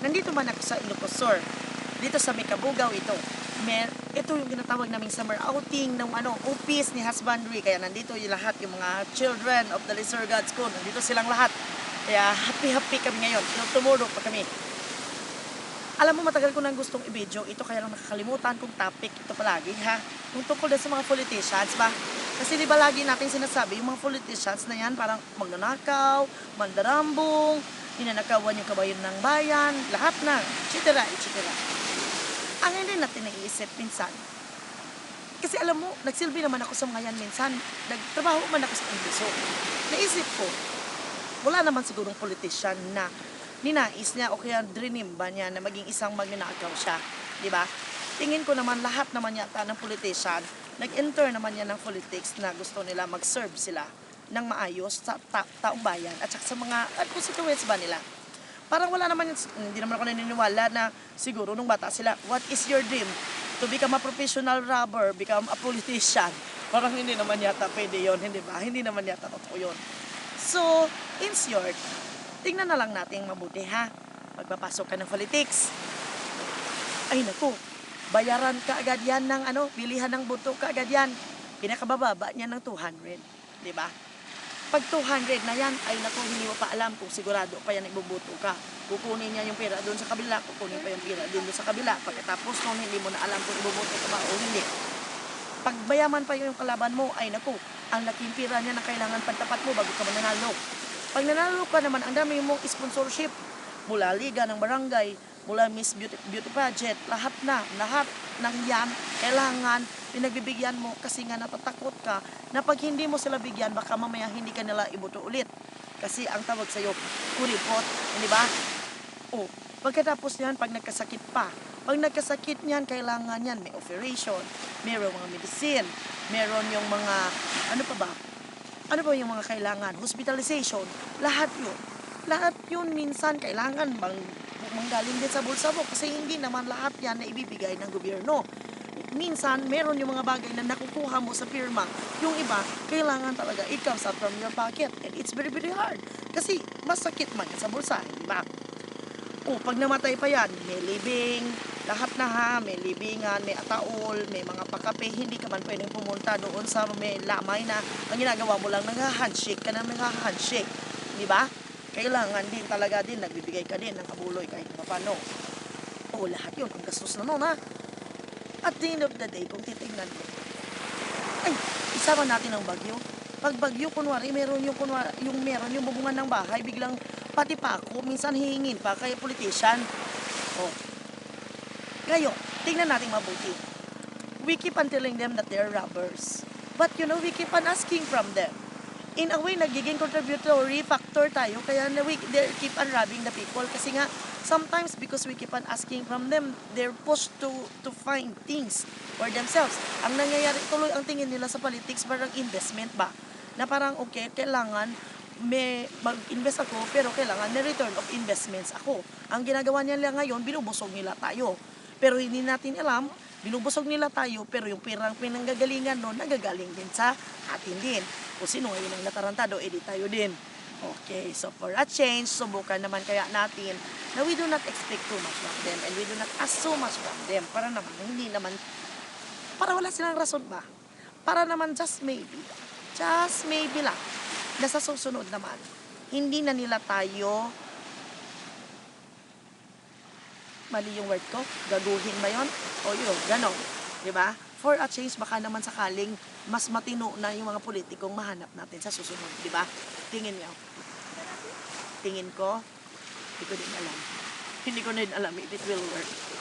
Nandito man ako sa Ilocos Sur. Dito sa Mikabugaw ito. Mer ito yung tinatawag naming summer outing ng ano, office ni husbandry. Kaya nandito yung lahat, yung mga children of the Lesser God School. Nandito silang lahat. Kaya happy-happy kami ngayon. Tumuro pa kami. Alam mo, matagal ko nang gustong i-video ito, kaya lang nakakalimutan kong topic ito palagi, ha? Yung tungkol din sa mga politicians, ba? Kasi di ba lagi natin sinasabi, yung mga politicians na yan, parang magnanakaw, mandarambong, ninanakawan yung kabayan ng bayan, lahat na, etc. etc. Ang hindi natin naiisip minsan, kasi alam mo, nagsilbi naman ako sa mga yan minsan, nagtrabaho man ako sa Engliso. Naisip ko, wala naman sigurong politician na ninais niya o kaya dream ba niya na maging isang magnanakaw siya. Di ba? Tingin ko naman lahat naman yata ng politician, nag-enter naman yan ng politics na gusto nila mag-serve sila ng maayos sa ta- taong bayan at sa mga at constituents ba nila. Parang wala naman, hindi naman ako naniniwala na siguro nung bata sila, what is your dream? To become a professional robber, become a politician. Parang hindi naman yata pwede yon hindi ba? Hindi naman yata totoo yun. So, in short, tingnan na lang natin mabuti ha. Pagpapasok ka ng politics. Ay naku, bayaran ka agad yan ng ano, bilihan ng buto ka agad yan. Pinakabababa niya ng 200, di ba? Pag 200 na yan, ay naku, hindi mo pa alam kung sigurado pa yan ibubuto ka. Kukunin niya yung pera doon sa kabila, kukunin pa yung pera doon sa kabila. Pagkatapos nung hindi mo na alam kung ibubuto ka ba o hindi. Pag bayaman pa yung kalaban mo, ay naku, ang laking pera niya na kailangan pantapat mo bago ka mananalo. Pag nanalo ka naman, ang dami mong sponsorship mula liga ng barangay, mula Miss Beauty, Beauty Pageant, lahat na, lahat ng yan, kailangan pinagbibigyan mo kasi nga natatakot ka na pag hindi mo sila bigyan, baka mamaya hindi ka nila ibuto ulit. Kasi ang tawag sa'yo, kuripot, hindi ba? O, pagkatapos niyan, pag nagkasakit pa, pag nagkasakit niyan, kailangan yan, may operation, meron mga medicine, meron yung mga, ano pa ba? Ano ba yung mga kailangan? Hospitalization, lahat yun. Lahat yun minsan kailangan bang manggaling din sa bulsa mo kasi hindi naman lahat yan na ibibigay ng gobyerno. Minsan, meron yung mga bagay na nakukuha mo sa firma. Yung iba, kailangan talaga it comes out from your pocket. And it's very, very hard. Kasi masakit man sa bulsa, di ba? O, pag namatay pa yan, may living, lahat na ha, may libingan, may ataol, may mga pakape, hindi ka man pwedeng pumunta doon sa may lamay na ang ginagawa mo lang, nag-handshake ka na nag-handshake. Di ba? Kailangan din talaga din, nagbibigay ka din ng kabuloy kahit paano. O, lahat yun, ang gastos na nun ha. At the end of the day, kung titignan ko, ay, isama natin ang bagyo. Pag bagyo, kunwari, meron yung, kunwari, yung meron yung bubungan ng bahay, biglang pati pa ako, minsan hihingin pa kay politician. O, ngayon, tingnan natin mabuti. We keep on telling them that they're robbers. But you know, we keep on asking from them. In a way, nagiging contributory factor tayo, kaya na we keep on robbing the people. Kasi nga, sometimes because we keep on asking from them, they're pushed to to find things for themselves. Ang nangyayari, tuloy ang tingin nila sa politics, parang investment ba? Na parang, okay, kailangan may mag-invest ako, pero kailangan may return of investments ako. Ang ginagawa nila ngayon, binubusog nila tayo. Pero hindi natin alam, binubusog nila tayo, pero yung pirang pinanggagalingan nun, nagagaling din sa atin din. Kung sino ngayon ang natarantado, edi tayo din. Okay, so for a change, subukan naman kaya natin na we do not expect too much from them and we do not ask so much from them para naman, hindi naman, para wala silang rason ba? Para naman just maybe, just maybe lang, na susunod naman, hindi na nila tayo mali yung word ko, gaguhin ba yon? O yun, ganon. Ba? For a change, baka naman sakaling mas matino na yung mga politikong mahanap natin sa susunod. Ba? Tingin niyo. Tingin ko, hindi ko din alam. Hindi ko din alam if it will work.